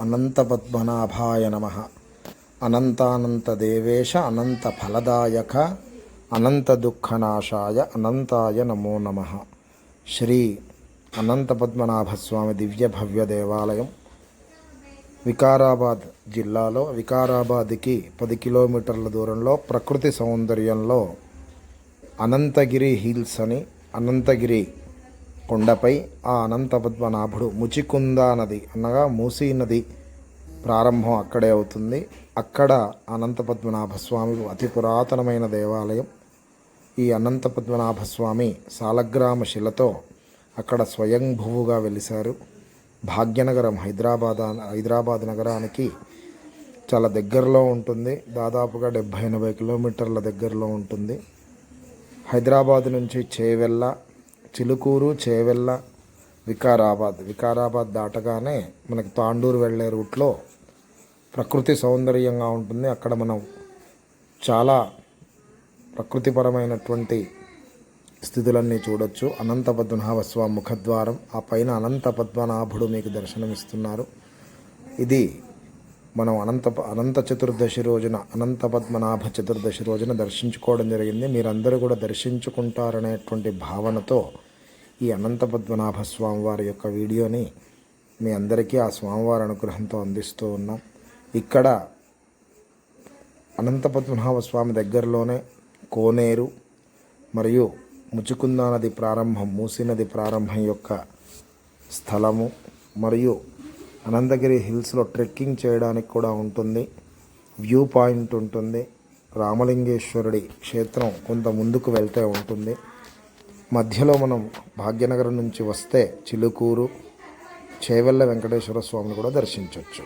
అనంతపద్మనాభాయ నమ. అనంతానంతదేవేశ అనంతఫలదాయక అనంతదుఃఖనాశాయ అనంతాయ నమో నమ. శ్రీ అనంత పద్మనాభస్వామి దివ్య భవ్య దేవాలయం వికారాబాద్ జిల్లాలో వికారాబాద్కి పది కిలోమీటర్ల దూరంలో ప్రకృతి సౌందర్యంలో అనంతగిరి హిల్స్ అని అనంతగిరి కొండపై ఆ అనంత పద్మనాభుడు ముచికుంద నది అనగా మూసీ నది ప్రారంభం అక్కడే అవుతుంది. అక్కడ అనంత పద్మనాభ స్వామి అతి పురాతనమైన దేవాలయం. ఈ అనంత పద్మనాభ స్వామి సాలగ్రామ శిలతో అక్కడ స్వయంభువుగా వెలిశారు. భాగ్యనగరం హైదరాబాద్ హైదరాబాద్ నగరానికి చాలా దగ్గరలో ఉంటుంది. దాదాపుగా డెబ్భై ఎనభై కిలోమీటర్ల దగ్గరలో ఉంటుంది. హైదరాబాద్ నుంచి చేవెళ్ళ చిలుకూరు చేవెళ్ళ వికారాబాద్. వికారాబాద్ దాటగానే మనకి తాండూరు వెళ్ళే రూట్లో ప్రకృతి సౌందర్యంగా ఉంటుంది. అక్కడ మనం చాలా ప్రకృతిపరమైనటువంటి స్థితులన్నీ చూడొచ్చు. అనంత స్వామి ముఖద్వారం. ఆ పైన అనంత పద్మనాభుడు మీకు దర్శనమిస్తున్నారు. ఇది మనం అనంత అనంత చతుర్దశి రోజున అనంత పద్మనాభ చతుర్దశి రోజున దర్శించుకోవడం జరిగింది. మీరందరూ కూడా దర్శించుకుంటారనేటువంటి భావనతో ఈ అనంత పద్మనాభ స్వామివారి యొక్క వీడియోని మీ అందరికీ ఆ స్వామివారి అనుగ్రహంతో అందిస్తూ ఉన్నాం. ఇక్కడ అనంత పద్మనాభ స్వామి దగ్గరలోనే కోనేరు మరియు ముచుకుందా నది ప్రారంభం మూసీ నది ప్రారంభం యొక్క స్థలము మరియు అనంతగిరి హిల్స్లో ట్రెక్కింగ్ చేయడానికి కూడా ఉంటుంది. వ్యూ పాయింట్ ఉంటుంది. రామలింగేశ్వరుడి క్షేత్రం కొంత ముందుకు వెళ్తే ఉంటుంది. మధ్యలో మనం భాగ్యనగరం నుంచి వస్తే చిలుకూరు చేవెళ్ళ వెంకటేశ్వర స్వామిని కూడా దర్శించవచ్చు